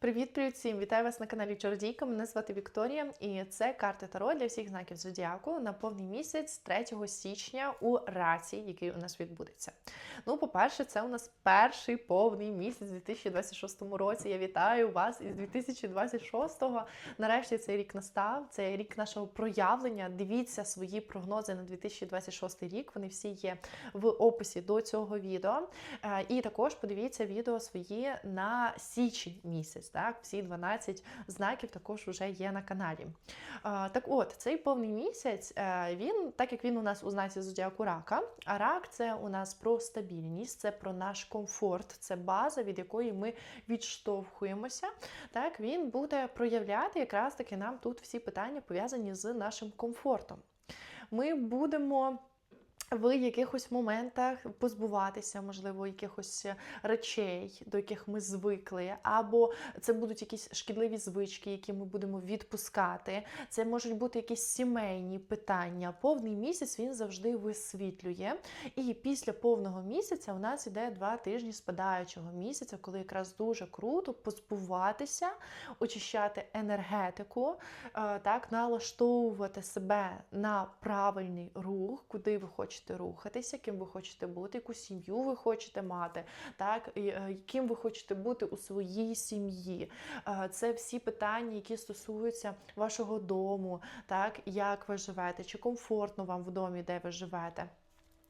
Привіт, привіт всім! Вітаю вас на каналі Чародійка. Мене звати Вікторія, і це карти Таро для всіх знаків зодіаку на повний місяць 3 січня у раці, який у нас відбудеться. Ну, по-перше, це у нас перший повний місяць у 2026 році. Я вітаю вас із 2026-го. Нарешті цей рік настав. Це рік нашого проявлення. Дивіться свої прогнози на 2026 рік. Вони всі є в описі до цього відео. Е, І також подивіться відео свої на січень місяць. Так, всі 12 знаків також вже є на каналі. Так от, цей повний місяць, е, він, так як він у нас у знаці зодіаку рака, а рак це у нас про стабільність, це про наш комфорт, це база, від якої ми відштовхуємося. Так, він буде проявляти якраз таки нам тут всі питання пов'язані з нашим комфортом. Ми будемо в якихось моментах позбуватися, можливо, якихось речей, до яких ми звикли, або це будуть якісь шкідливі звички, які ми будемо відпускати. Це можуть бути якісь сімейні питання. Повний місяць він завжди висвітлює. І після повного місяця у нас іде два тижні спадаючого місяця, коли якраз дуже круто позбуватися, очищати енергетику, е, так налаштовувати себе на правильний рух, куди ви хочете рухатися, ким ви хочете бути, яку сім'ю ви хочете мати, так е, ким ви хочете бути у своїй сім'ї. Е, Це всі питання, які стосуються вашого дому, так як ви живете, чи комфортно вам в домі, де ви живете.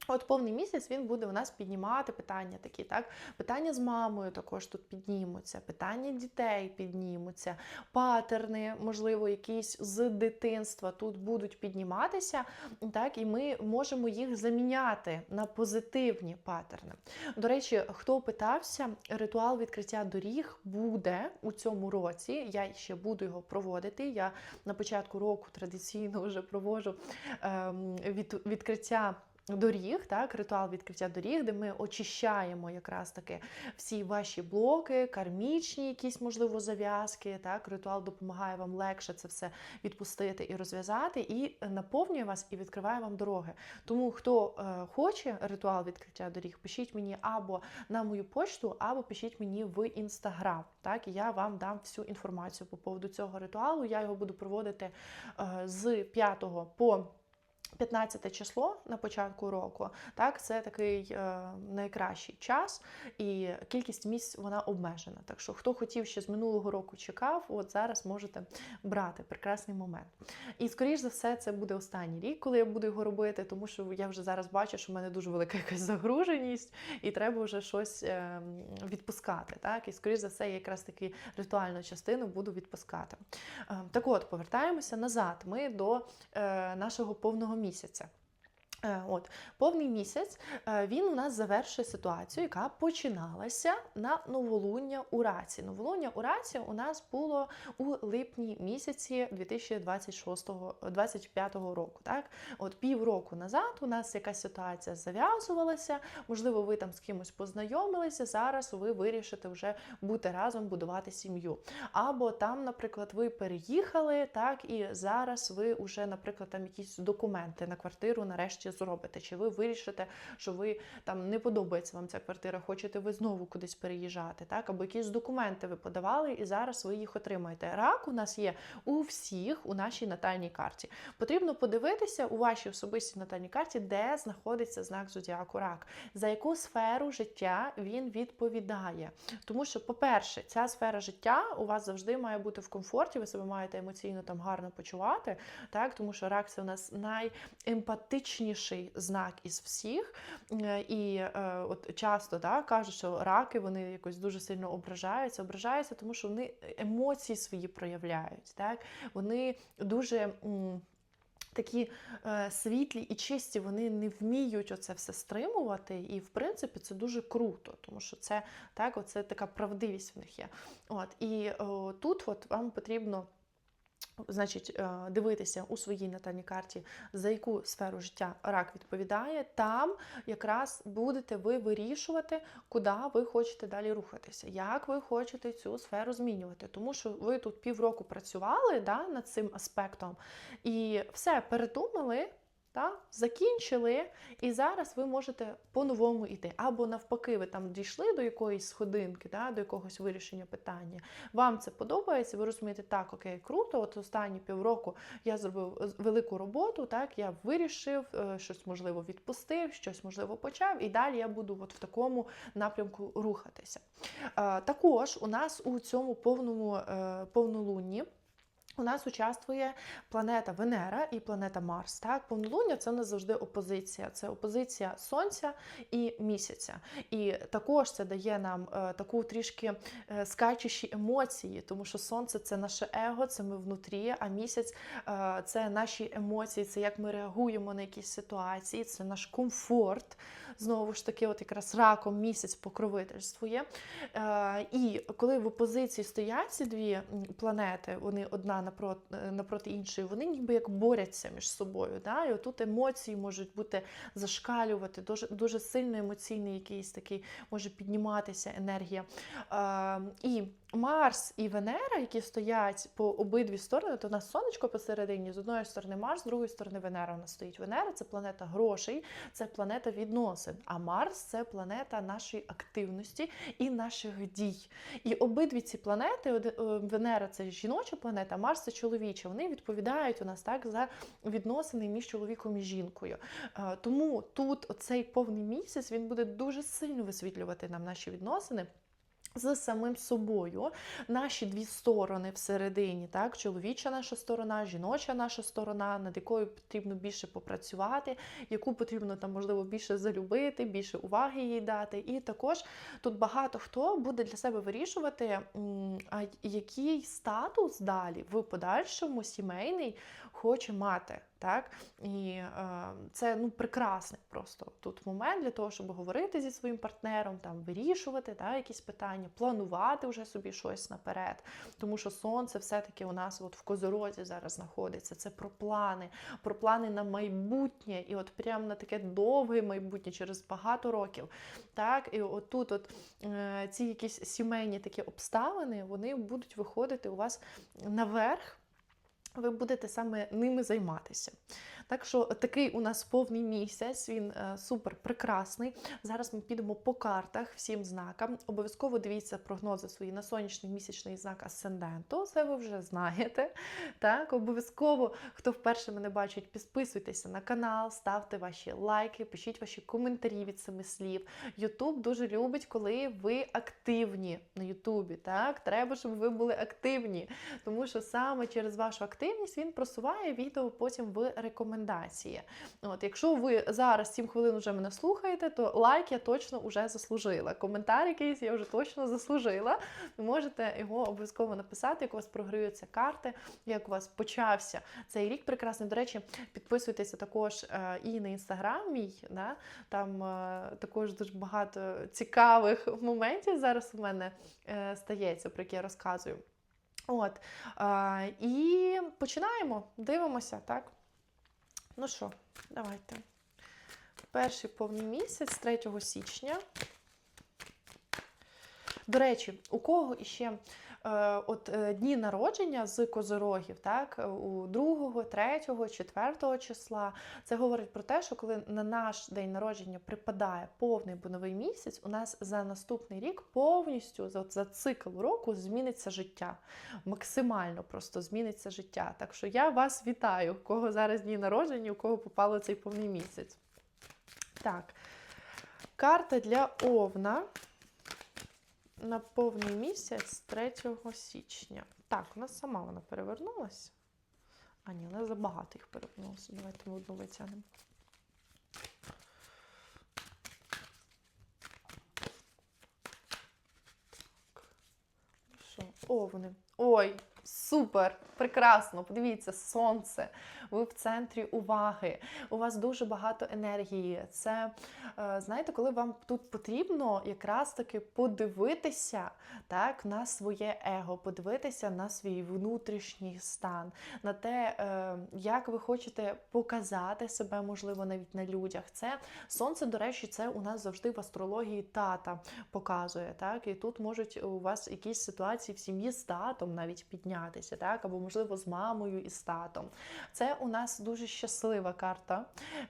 От повний місяць він буде у нас піднімати питання такі, так? Питання з мамою також тут піднімуться, питання дітей піднімуться, патерни, можливо, якісь з дитинства тут будуть підніматися, так, і ми можемо їх заміняти на позитивні патерни. До речі, хто питався, ритуал відкриття доріг буде у цьому році. Я ще буду його проводити. Я на початку року традиційно вже проводжу ем, від, відкриття. Доріг, так, ритуал відкриття доріг, де ми очищаємо якраз таки всі ваші блоки, кармічні, якісь, можливо, зав'язки. Так, ритуал допомагає вам легше це все відпустити і розв'язати, і наповнює вас і відкриває вам дороги. Тому хто е, хоче ритуал відкриття доріг, пишіть мені або на мою почту, або пишіть мені в інстаграм. Так, і я вам дам всю інформацію по поводу цього ритуалу. Я його буду проводити е, з 5 по 15 число на початку року, так, це такий е, найкращий час, і кількість місць вона обмежена. Так що, хто хотів ще з минулого року чекав, от зараз можете брати прекрасний момент. І, скоріш за все, це буде останній рік, коли я буду його робити, тому що я вже зараз бачу, що в мене дуже велика якась загруженість, і треба вже щось е, відпускати. Так? І, скоріш за все, я якраз таки ритуальну частину буду відпускати. Е, так от, повертаємося назад. Ми до е, нашого повного місяця. Е, От повний місяць е, він у нас завершує ситуацію, яка починалася на новолуння у раці. Новолуння у раці у нас було у липні місяці 2026-2025 року. Так, от півроку назад у нас якась ситуація зав'язувалася. Можливо, ви там з кимось познайомилися. Зараз ви вирішите вже бути разом, будувати сім'ю. Або там, наприклад, ви переїхали, так і зараз ви вже, наприклад, там якісь документи на квартиру нарешті зробите, чи ви вирішите, що ви там не подобається вам ця квартира, хочете ви знову кудись переїжджати, так? Або якісь документи ви подавали, і зараз ви їх отримаєте. Рак у нас є у всіх у нашій натальній карті. Потрібно подивитися у вашій особистій натальній карті, де знаходиться знак зодіаку рак, за яку сферу життя він відповідає. Тому що, по-перше, ця сфера життя у вас завжди має бути в комфорті, ви себе маєте емоційно там гарно почувати, так? тому що рак це у нас найемпатичніший знак із всіх. Е, І е, от часто да, кажуть, що раки вони якось дуже сильно ображаються. Ображаються, тому що вони емоції свої проявляють. Так? Вони дуже. Такі е, світлі і чисті, вони не вміють оце все стримувати, і в принципі це дуже круто, тому що це так, оце така правдивість в них є. От і о, тут от вам потрібно. Значить, е, дивитися у своїй натальній карті, за яку сферу життя рак відповідає, там якраз будете ви вирішувати, куди ви хочете далі рухатися, як ви хочете цю сферу змінювати. Тому що ви тут півроку працювали да, над цим аспектом і все передумали. Та? Закінчили, і зараз ви можете по-новому йти. Або навпаки, ви там дійшли до якоїсь сходинки, та, до якогось вирішення питання. Вам це подобається, ви розумієте, так, окей, круто. От останні півроку я зробив велику роботу, так, я вирішив, е, щось можливо відпустив, щось можливо почав, і далі я буду от в такому напрямку рухатися. Е, Також у нас у цьому повному е, повнолунні. У нас участвує планета Венера і планета Марс. Так, повнолуння це нас завжди опозиція. Це опозиція Сонця і місяця. І також це дає нам е, таку трішки е, скачущі емоції, тому що сонце це наше его, це ми внутрі, а місяць е, це наші емоції, це як ми реагуємо на якісь ситуації, це наш комфорт. Знову ж таки, от якраз раком місяць покровительствує. І коли в опозиції стоять ці дві планети, вони одна напроти, напроти іншої, вони ніби як борються між собою. Да? І отут емоції можуть бути зашкалювати, дуже, дуже сильно емоційний якийсь такий може підніматися енергія. Е, і Марс і Венера, які стоять по обидві сторони, то у нас сонечко посередині, з одної сторони Марс, з другої сторони Венера у нас стоїть. Венера це планета грошей, це планета відносин. А Марс це планета нашої активності і наших дій. І обидві ці планети, е, Венера це жіноча планета, Марс це чоловіча. Вони відповідають у нас так за відносини між чоловіком і жінкою. Е, Тому тут оцей повний місяць він буде дуже сильно висвітлювати нам наші відносини. З самим собою наші дві сторони всередині, так, чоловіча наша сторона, жіноча наша сторона, над якою потрібно більше попрацювати, яку потрібно там, можливо, більше залюбити, більше уваги їй дати. І також тут багато хто буде для себе вирішувати, а який статус далі в подальшому сімейний хоче мати. Так? І е, це ну, прекрасний просто тут момент для того, щоб говорити зі своїм партнером, там, вирішувати та, якісь питання, планувати вже собі щось наперед. Тому що сонце все-таки у нас от в козорозі зараз знаходиться. Це про плани, про плани на майбутнє, і от прямо на таке довге майбутнє через багато років. Так? І отут от, е, ці якісь сімейні такі обставини вони будуть виходити у вас наверх ви будете саме ними займатися. Так що такий у нас повний місяць, він е, супер прекрасний. Зараз ми підемо по картах всім знакам. Обов'язково дивіться прогнози свої на сонячний місячний знак асценденту. Це ви вже знаєте. Так, обов'язково, хто вперше мене бачить, підписуйтеся на канал, ставте ваші лайки, пишіть ваші коментарі від семи слів. Ютуб дуже любить, коли ви активні на Ютубі. Так, треба, щоб ви були активні, тому що саме через вашу активність він просуває відео потім в рекомендації. От, якщо ви зараз 7 хвилин вже мене слухаєте, то лайк я точно вже заслужила. Коментар якийсь я вже точно заслужила. Ви можете його обов'язково написати, як у вас програються карти, як у вас почався цей рік прекрасний. До речі, підписуйтеся також е, і на інстаграм мій. Да? Там е, також дуже багато цікавих моментів зараз у мене е, стається, про які я розказую. От. Е, і починаємо, дивимося, так? Ну що, давайте. Перший повний місяць 3 січня. До речі, у кого іще от, е, дні народження з козорогів, так, у 2, 3, 4 числа, це говорить про те, що коли на наш день народження припадає повний або новий місяць, у нас за наступний рік повністю за, за цикл року зміниться життя. Максимально просто зміниться життя. Так що я вас вітаю, у кого зараз дні народження, у кого попало цей повний місяць. Так, карта для Овна на повний місяць 3 січня. Так, у нас сама вона перевернулася. А ні, але забагато їх перевернулося. Давайте ми одну витягнемо. Так. Ну Що? Овни. Ой, супер! Прекрасно! Подивіться, сонце. Ви в центрі уваги. У вас дуже багато енергії. Це, е, знаєте, коли вам тут потрібно якраз таки подивитися так, на своє его, подивитися на свій внутрішній стан, на те, е, як ви хочете показати себе, можливо, навіть на людях. Це сонце, до речі, це у нас завжди в астрології тата показує. Так? І тут можуть у вас якісь ситуації в сім'ї з татом навіть підняти. Порівнятися, так, або, можливо, з мамою і з татом. Це у нас дуже щаслива карта.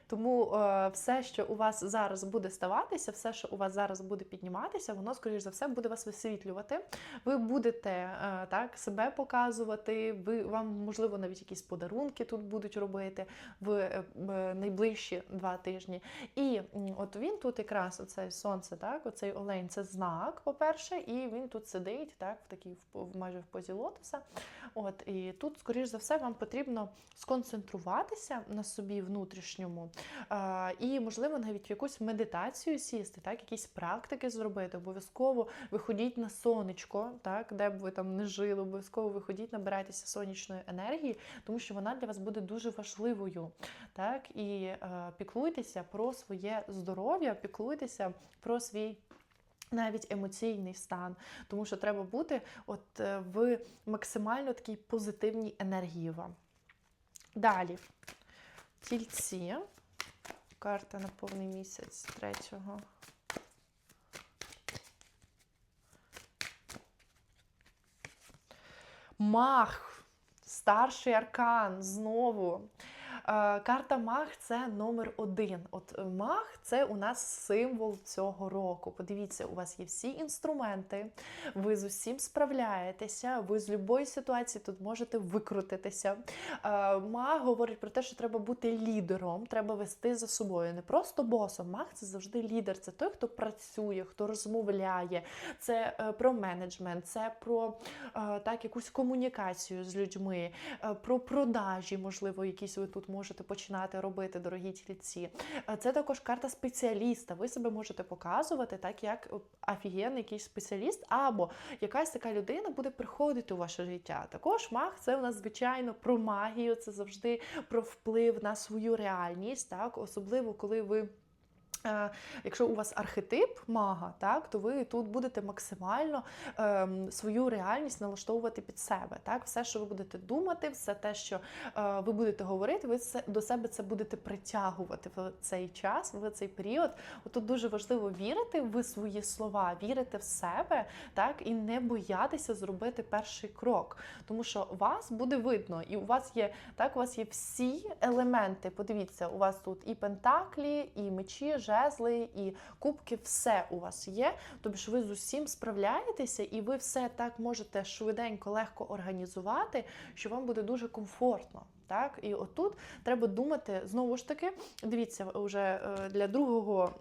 Тому е, все, що у вас зараз буде ставатися, все, що у вас зараз буде підніматися, воно, скоріш за все, буде вас висвітлювати. Ви будете е, так себе показувати. Ви вам можливо навіть якісь подарунки тут будуть робити в, е, в найближчі два тижні. І от він тут якраз оцей сонце, так, оцей олень, це знак, по-перше, і він тут сидить, так, в такій в- майже в позі лотоса. От і тут, скоріш за все, вам потрібно сконцентруватися на собі внутрішньому, а, і, можливо, навіть в якусь медитацію сісти, так, якісь практики зробити. Обов'язково виходіть на сонечко, так, де б ви там не жили, обов'язково виходіть, набирайтеся сонячної енергії, тому що вона для вас буде дуже важливою. Так, і е, піклуйтеся про своє здоров'я, піклуйтеся про свій. Навіть емоційний стан, тому що треба бути от е, в максимально такій позитивній енергії вам. Далі, тільці, карта на повний місяць третього. Мах, старший аркан знову. Е, Карта Мах це номер один. От Мах це у нас символ цього року. Подивіться, у вас є всі інструменти, ви з усім справляєтеся, ви з будь-якої ситуації тут можете викрутитися. Е, Маг говорить про те, що треба бути лідером, треба вести за собою. Не просто босом. Маг це завжди лідер. Це той, хто працює, хто розмовляє. Це е, про менеджмент, це про е, так, якусь комунікацію з людьми, про продажі, можливо, якісь ви тут можете починати робити, дорогі тільці. Це також карта спеціаліста. Ви себе можете показувати так, як офігенний якийсь спеціаліст, або якась така людина буде приходити у ваше життя. Також маг це у нас звичайно про магію, це завжди про вплив на свою реальність, так, особливо коли ви. Е, Якщо у вас архетип мага, так то ви тут будете максимально ем, свою реальність налаштовувати під себе. Так, все, що ви будете думати, все те, що е, ви будете говорити, ви це до себе це будете притягувати в цей час, в цей період. Тут дуже важливо вірити в свої слова, вірити в себе, так і не боятися зробити перший крок, тому що вас буде видно, і у вас є так, у вас є всі елементи. Подивіться, у вас тут і пентаклі, і мечі, жезли, і кубки, все у вас є. Тобто ж ви з усім справляєтеся, і ви все так можете швиденько, легко організувати, що вам буде дуже комфортно. Так, і отут треба думати знову ж таки. Дивіться, вже е, для другого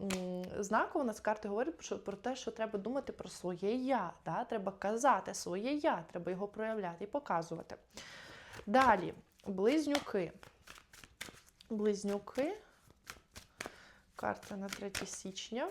знаку у нас карти говорять про, те, що треба думати про своє я. Да? Треба казати своє я, треба його проявляти і показувати. Далі, близнюки. Близнюки. Карта на 3 січня.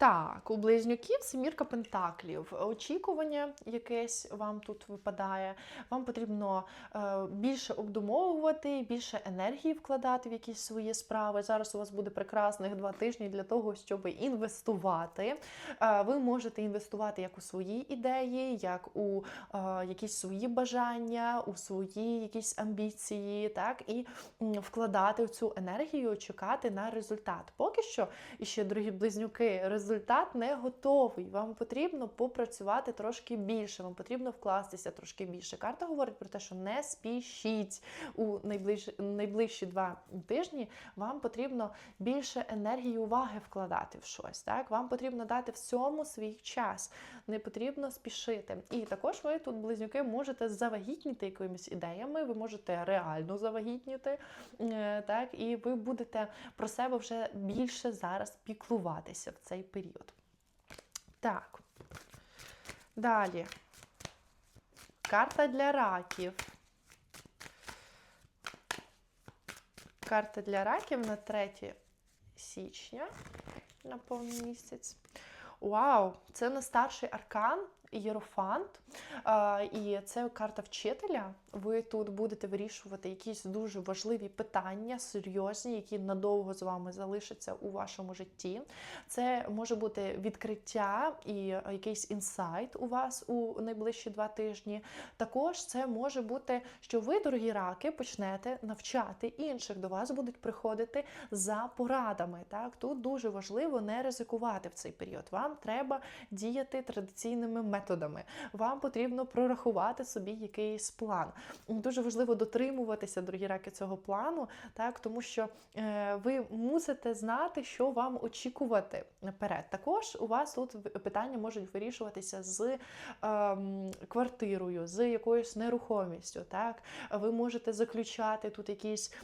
Так, у близнюків семірка пентаклів. Очікування якесь вам тут випадає. Вам потрібно е, більше обдумовувати, більше енергії вкладати в якісь свої справи. Зараз у вас буде прекрасних два тижні для того, щоб інвестувати. Е, ви можете інвестувати як у свої ідеї, як у е, якісь свої бажання, у свої якісь амбіції, так і вкладати в цю енергію, чекати на результат. Поки що, і ще, дорогі близнюки, результат не готовий. Вам потрібно попрацювати трошки більше, вам потрібно вкластися трошки більше. Карта говорить про те, що не спішіть у найближчі, найближчі два тижні. Вам потрібно більше енергії, і уваги вкладати в щось. Так, вам потрібно дати всьому свій час, не потрібно спішити. І також ви тут, близнюки, можете завагітніти якимись ідеями, ви можете реально завагітніти, е, так, і ви будете про себе вже більше зараз піклуватися в цей період. Так. Далі. Карта для раків. Карта для раків на 3 січня на повний місяць. Вау, це на старший аркан. Єрофант, і це карта вчителя. Ви тут будете вирішувати якісь дуже важливі питання, серйозні, які надовго з вами залишаться у вашому житті. Це може бути відкриття і якийсь інсайт у вас у найближчі два тижні. Також це може бути, що ви, дорогі раки, почнете навчати інших. До вас будуть приходити за порадами. Так, тут дуже важливо не ризикувати в цей період. Вам треба діяти традиційними методами. Вам потрібно прорахувати собі якийсь план. Дуже важливо дотримуватися, дорогі раки, цього плану, так тому що е, ви мусите знати, що вам очікувати наперед. Також у вас тут питання можуть вирішуватися з ем, квартирою, з якоюсь нерухомістю. Так, ви можете заключати тут якісь.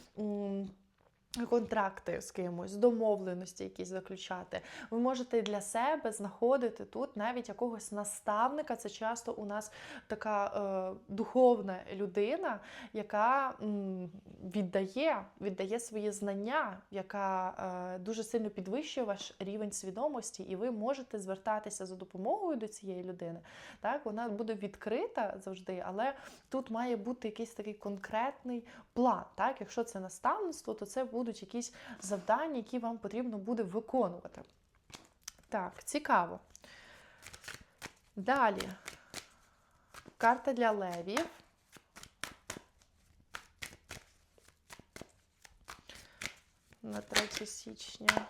Контракти з кимось, домовленості якісь заключати. Ви можете для себе знаходити тут навіть якогось наставника. Це часто у нас така е, духовна людина, яка м, віддає, віддає свої знання, яка е, дуже сильно підвищує ваш рівень свідомості, і ви можете звертатися за допомогою до цієї людини. Так, вона буде відкрита завжди, але тут має бути якийсь такий конкретний план. Так, якщо це наставництво, то це будуть якісь завдання, які вам потрібно буде виконувати. Так, цікаво. Далі. Карта для левів. На 3 січня.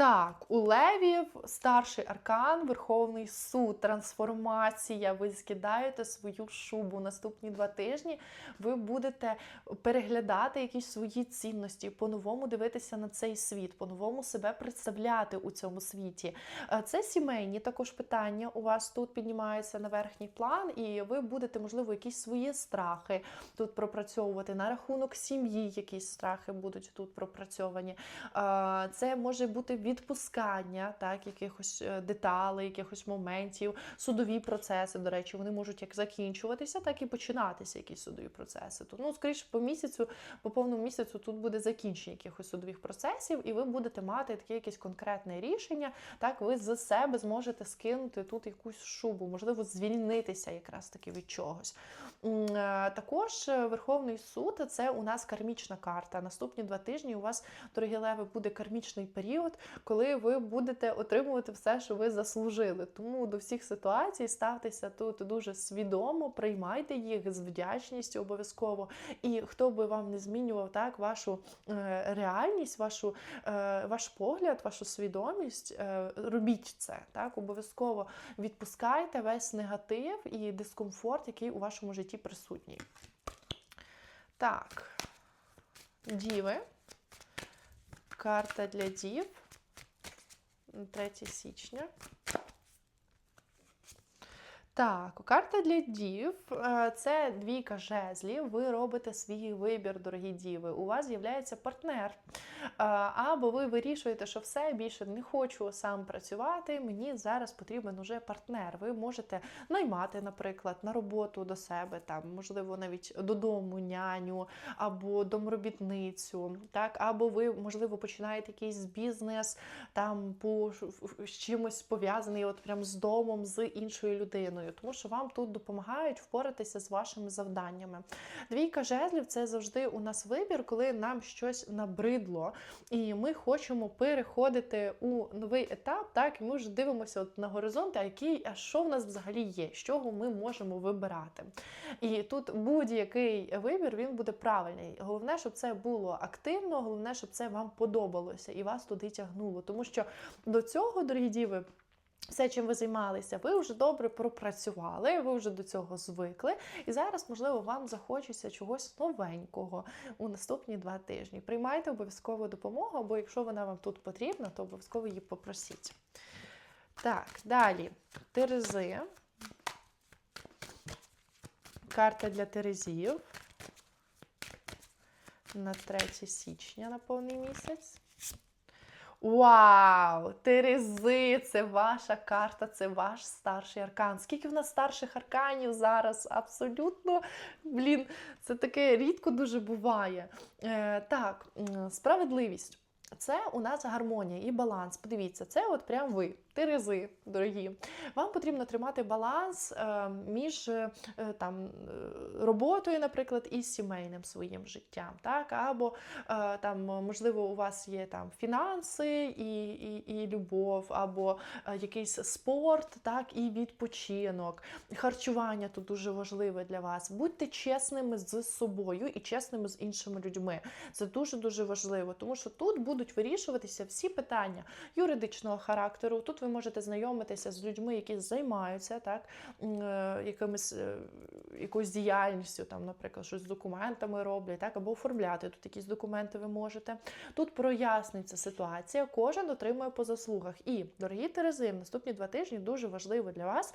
Так, у левів старший аркан, Верховний суд, трансформація. Ви скидаєте свою шубу. Наступні два тижні ви будете переглядати якісь свої цінності, по-новому дивитися на цей світ, по-новому себе представляти у цьому світі. Е, Це сімейні також питання. У вас тут піднімаються на верхній план, і ви будете, можливо, якісь свої страхи тут пропрацьовувати. На рахунок сім'ї якісь страхи будуть тут пропрацьовані. Е, Це може бути відпускання так, якихось е, деталей, якихось моментів, судові процеси, до речі, вони можуть як закінчуватися, так і починатися якісь судові процеси. Тут, ну, скоріше, по місяцю, по повному місяцю тут буде закінчення якихось судових процесів, і ви будете мати таке якесь конкретне рішення. Так, ви за себе зможете скинути тут якусь шубу, можливо, звільнитися якраз таки від чогось. Е, Також е, Верховний суд це у нас кармічна карта. Наступні два тижні у вас, дорогі леви, буде кармічний період, коли ви будете отримувати все, що ви заслужили. Тому до всіх ситуацій ставтеся тут дуже свідомо, приймайте їх з вдячністю обов'язково. І хто би вам не змінював так вашу е, реальність, вашу, е, ваш погляд, вашу свідомість, е, робіть це так. Обов'язково відпускайте весь негатив і дискомфорт, який у вашому житті присутній. Так, діви. Карта для дів. 3 січня. Так, карта для дів е, це двійка жезлів. Ви робите свій вибір, дорогі діви. У вас з'являється партнер. Або ви вирішуєте, що все більше не хочу сам працювати. Мені зараз потрібен уже партнер. Ви можете наймати, наприклад, на роботу до себе, там, можливо, навіть додому няню або домробітницю. Так, або ви, можливо, починаєте якийсь бізнес там по з чимось пов'язаний, от прям з домом, з іншою людиною, тому що вам тут допомагають впоратися з вашими завданнями. Двійка жезлів це завжди у нас вибір, коли нам щось набридло, і ми хочемо переходити у новий етап. Так, і ми вже дивимося от на горизонт, а який, а що в нас взагалі є, з чого ми можемо вибирати. І тут будь-який вибір він буде правильний. Головне, щоб це було активно, головне, щоб це вам подобалося і вас туди тягнуло. Тому що до цього, дорогі діви. Все, чим ви займалися, ви вже добре пропрацювали, ви вже до цього звикли, і зараз, можливо, вам захочеться чогось новенького у наступні два тижні. Приймайте обов'язково допомогу, або якщо вона вам тут потрібна, то обов'язково її попросіть. Так, далі. Терези. Карта для Терезів на 3 січня на повний місяць. Вау! Терези! Це ваша карта, це ваш старший аркан. Скільки в нас старших арканів зараз? Абсолютно, блін, це таке рідко дуже буває. Е, так, справедливість. це у нас гармонія і баланс. Подивіться, це от прям ви, терези, дорогі. Вам потрібно тримати баланс е, між е, там, е, роботою, наприклад, і сімейним своїм життям. Так? Або там, можливо, у вас є там фінанси і, і, і любов, або якийсь спорт, так, і відпочинок. Харчування тут дуже важливе для вас. Будьте чесними з собою і чесними з іншими людьми. Це дуже дуже важливо, тому що тут будуть вирішуватися всі питання юридичного характеру. Тут ви можете знайомитися з людьми, які займаються так, е, якимись е, якоюсь діяльністю, там, наприклад, щось з документами роблять, так, або оформляти тут якісь документи ви можете. Тут прояснюється ситуація, кожен отримує по заслугах. І, дорогі Терези, наступні два тижні дуже важливо для вас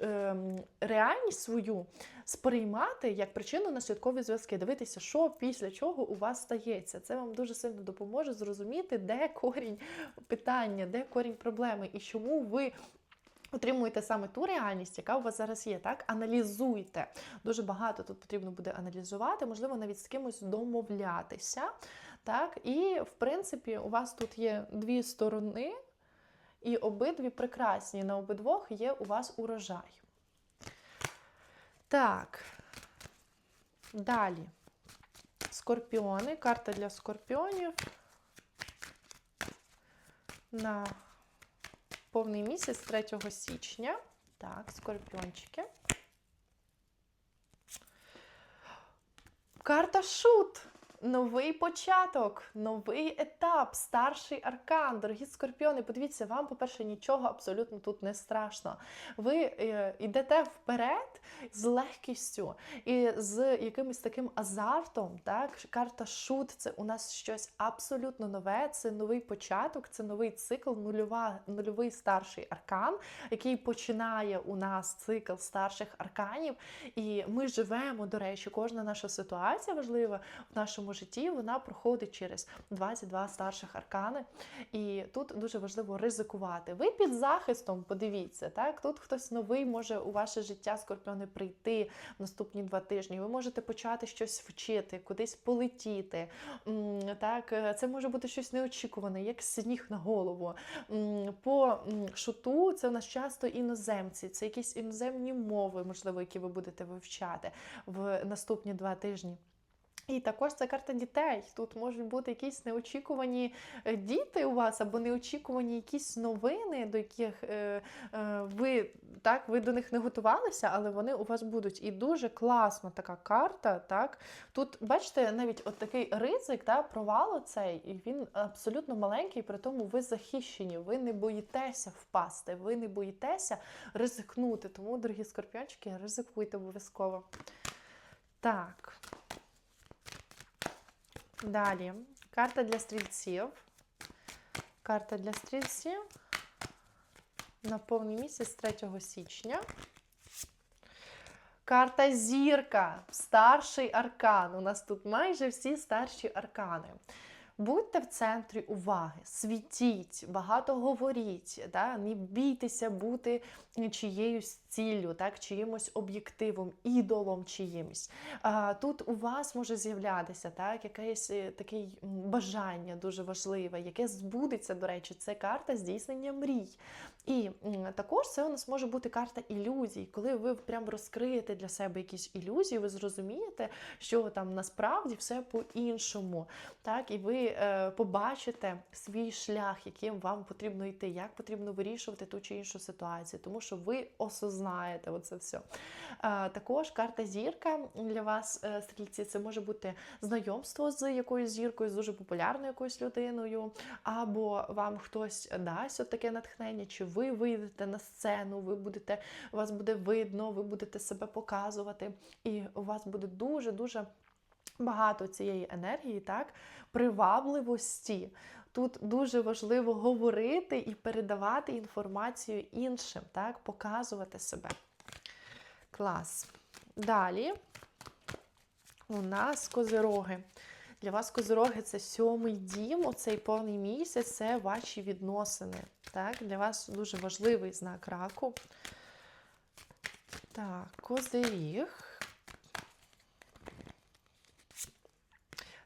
ем, реальність свою сприймати як причину наслідкові зв'язки, дивитися, що після чого у вас стається. Це вам дуже сильно допоможе зрозуміти, де корінь питання, де корінь проблеми і чому ви. Отримуєте саме ту реальність, яка у вас зараз є. Так, аналізуйте. Дуже багато тут потрібно буде аналізувати, можливо, навіть з кимось домовлятися. Так, і в принципі, у вас тут є дві сторони, і обидві прекрасні. На обидвох є у вас урожай. Так. Далі. Скорпіони. Карта для скорпіонів. На повний місяць 3 січня. Так, скорпіончики. Карта шут. Новий початок, новий етап, старший аркан. Дорогі скорпіони, подивіться, вам, по-перше, нічого абсолютно тут не страшно. Ви е, йдете вперед з легкістю і з якимось таким азартом. Так? Карта шут це у нас щось абсолютно нове, це новий початок, це новий цикл, нульова, нульовий старший аркан, який починає у нас цикл старших арканів. І ми живемо, до речі, кожна наша ситуація важлива в нашому житті, вона проходить через 22 старших аркани. І тут дуже важливо ризикувати. Ви під захистом, подивіться, так? Тут хтось новий може у ваше життя, скорпіони, прийти в наступні два тижні. Ви можете почати щось вчити, кудись полетіти. Так, Це може бути щось неочікуване, як сніг на голову. По шуту це у нас часто іноземці, це якісь іноземні мови, можливо, які ви будете вивчати в наступні два тижні. І також це карта дітей. Тут можуть бути якісь неочікувані е, діти у вас, або неочікувані якісь новини, до яких е, е, ви так, ви до них не готувалися, але вони у вас будуть. І дуже класна така карта. Так? Тут, бачите, навіть от такий ризик, та, провалу цей, і він абсолютно маленький, при тому ви захищені, ви не боїтеся впасти, ви не боїтеся ризикнути. Тому, дорогі скорпіончики, ризикуйте обов'язково. Так. Далі. Карта для стрільців. Карта для стрільців на повний місяць 3 січня. Карта зірка. Старший аркан. У нас тут майже всі старші аркани. Будьте в центрі уваги, світіть, багато говоріть, да? не бійтеся бути чиєюсь ціллю, так? чиїмось об'єктивом, ідолом чиїмось. А, Тут у вас може з'являтися так, якесь е, таке бажання дуже важливе, яке збудеться, до речі, це карта здійснення мрій. І також це у нас може бути карта ілюзій, коли ви прям розкриєте для себе якісь ілюзії, ви зрозумієте, що там насправді все по-іншому. Так, І ви е, побачите свій шлях, яким вам потрібно йти, як потрібно вирішувати ту чи іншу ситуацію, тому що ви осознаєте оце все. Е, також карта зірка для вас, е, стрільці, це може бути знайомство з якоюсь зіркою, з дуже популярною якоюсь людиною, або вам хтось дасть от таке натхнення, чи ви вийдете на сцену, ви будете, вас буде видно, ви будете себе показувати, і у вас буде дуже-дуже багато цієї енергії, так, привабливості. Тут дуже важливо говорити і передавати інформацію іншим, так, показувати себе. Клас. Далі у нас козироги. Для вас козироги це сьомий дім, оцей повний місяць це ваші відносини. Так? Для вас дуже важливий знак раку. Так, козиріг.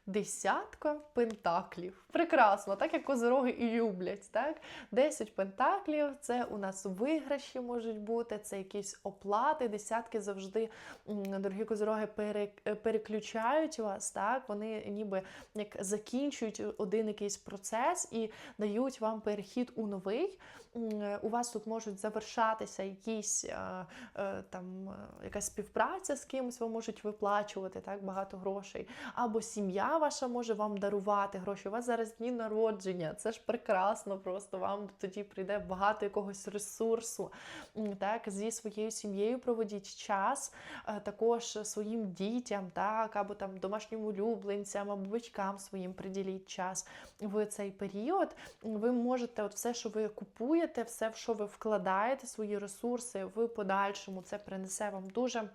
Десятка пентаклів. Прекрасно, так як козороги і люблять. Так? 10 пентаклів це у нас виграші можуть бути, це якісь оплати. Десятки завжди, дорогі козороги, переключають вас. Так? Вони ніби як закінчують один якийсь процес і дають вам перехід у новий. У вас тут можуть завершатися якісь е, е, там е, якась співпраця з кимось, вам можуть виплачувати так багато грошей, або сім'я ваша може вам дарувати гроші. У вас зараз дні народження. Це ж прекрасно, просто вам тоді прийде багато якогось ресурсу. Так, зі своєю сім'єю проводіть час, е, також своїм дітям, так, або там домашнім улюбленцям, або батькам своїм приділіть час в цей період. Ви можете, от все, що ви купуєте, все, в що ви вкладаєте, свої ресурси в подальшому, це принесе вам дуже.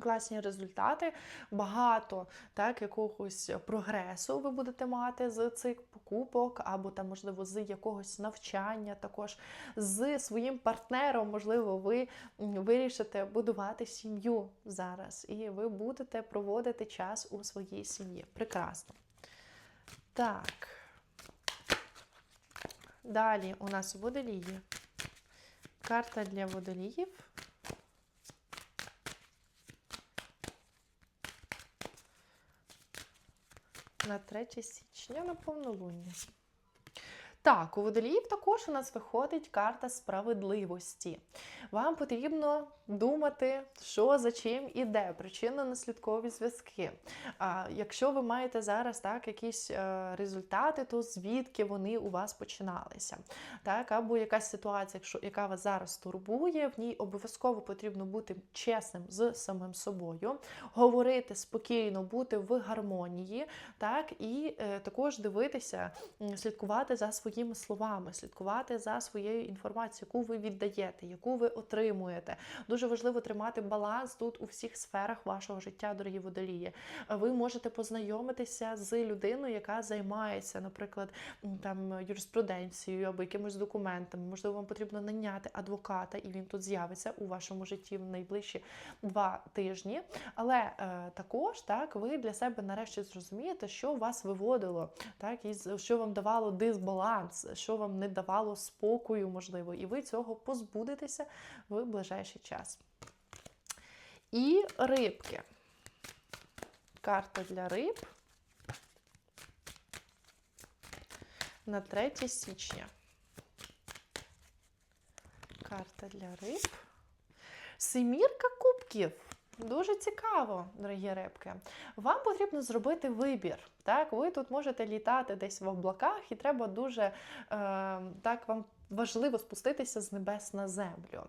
Класні результати, багато так, якогось прогресу ви будете мати з цих покупок, або там, можливо, з якогось навчання, також з своїм партнером, можливо, ви вирішите будувати сім'ю зараз, і ви будете проводити час у своїй сім'ї. Прекрасно. Так. Далі у нас водолії. Карта для водоліїв. На 3 січня на повнолуння. Так, у водоліїв також у нас виходить карта справедливості. Вам потрібно думати, що за чим іде, причинно-наслідкові зв'язки. А якщо ви маєте зараз так якісь е, результати, то звідки вони у вас починалися? Так, або якась ситуація, якщо яка вас зараз турбує, в ній обов'язково потрібно бути чесним з самим собою, говорити спокійно, бути в гармонії, так і е, також дивитися, слідкувати за своїми словами, слідкувати за своєю інформацією, яку ви віддаєте, яку ви отримуєте. Дуже важливо тримати баланс тут у всіх сферах вашого життя, дорогі водолії. Ви можете познайомитися з людиною, яка займається, наприклад, там юриспруденцією або якимось документами. Можливо, вам потрібно наняти адвоката, і він тут з'явиться у вашому житті в найближчі два тижні. Але е, також так ви для себе нарешті зрозумієте, що вас виводило, так і що вам давало дисбаланс, що вам не давало спокою, можливо, і ви цього позбудетеся в ближайший час. І рибки. Карта для риб на 3 січня. Карта для риб. Семірка кубків. Дуже цікаво, дорогі рибки. Вам потрібно зробити вибір. Так, ви тут можете літати десь в облаках, і треба дуже е, так вам важливо спуститися з небес на землю,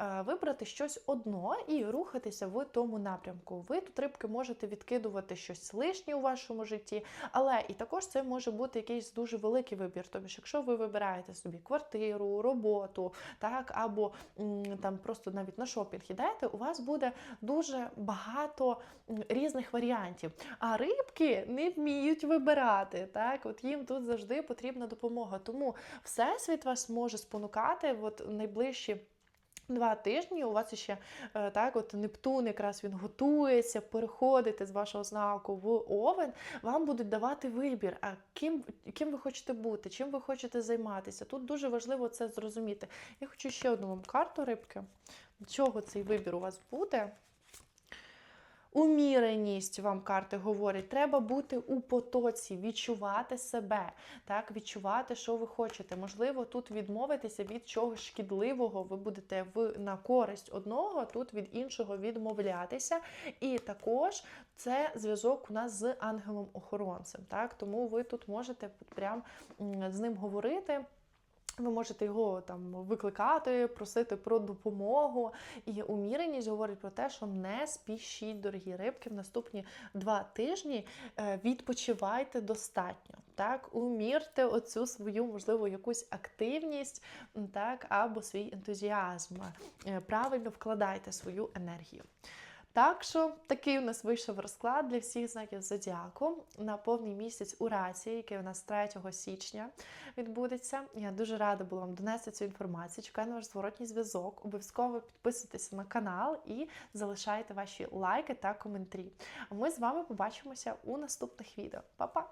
е, вибрати щось одно і рухатися в тому напрямку. Ви тут рибки можете відкидувати щось лишнє у вашому житті, але і також це може бути якийсь дуже великий вибір. Тобто, якщо ви вибираєте собі квартиру, роботу, так або там просто навіть на шопінг ідете, у вас буде дуже багато різних варіантів. А рибки не вміють вибирати. Так, от їм тут завжди потрібна допомога. Тому всесвіт вас може спонукати от найближчі. Два тижні у вас ще е, так, от Нептун якраз він готується переходити з вашого знаку в Овен. Вам будуть давати вибір, а ким, ким ви хочете бути, чим ви хочете займатися. Тут дуже важливо це зрозуміти. Я хочу ще одну вам карту рибки. Чого цей вибір у вас буде? Уміреність вам карти говорять, треба бути у потоці, відчувати себе, так, відчувати, що ви хочете. Можливо, тут відмовитися від чогось шкідливого, ви будете в на користь одного, тут від іншого відмовлятися. І також це зв'язок у нас з ангелом-охоронцем. Так, тому ви тут можете прям з ним говорити. Ви можете його там викликати, просити про допомогу. І уміреність говорить про те, що не спішіть, дорогі рибки, в наступні два тижні е, відпочивайте достатньо. Так, умірте оцю свою, можливо, якусь активність, так, або свій ентузіазм. Е, Правильно вкладайте свою енергію. Так що такий у нас вийшов розклад для всіх знаків зодіаку на повний місяць у рації, який у нас 3 січня відбудеться. Я дуже рада була вам донести цю інформацію. Чекаю на ваш зворотній зв'язок. Обов'язково підписуйтесь на канал і залишайте ваші лайки та коментарі. А ми з вами побачимося у наступних відео. Па-па!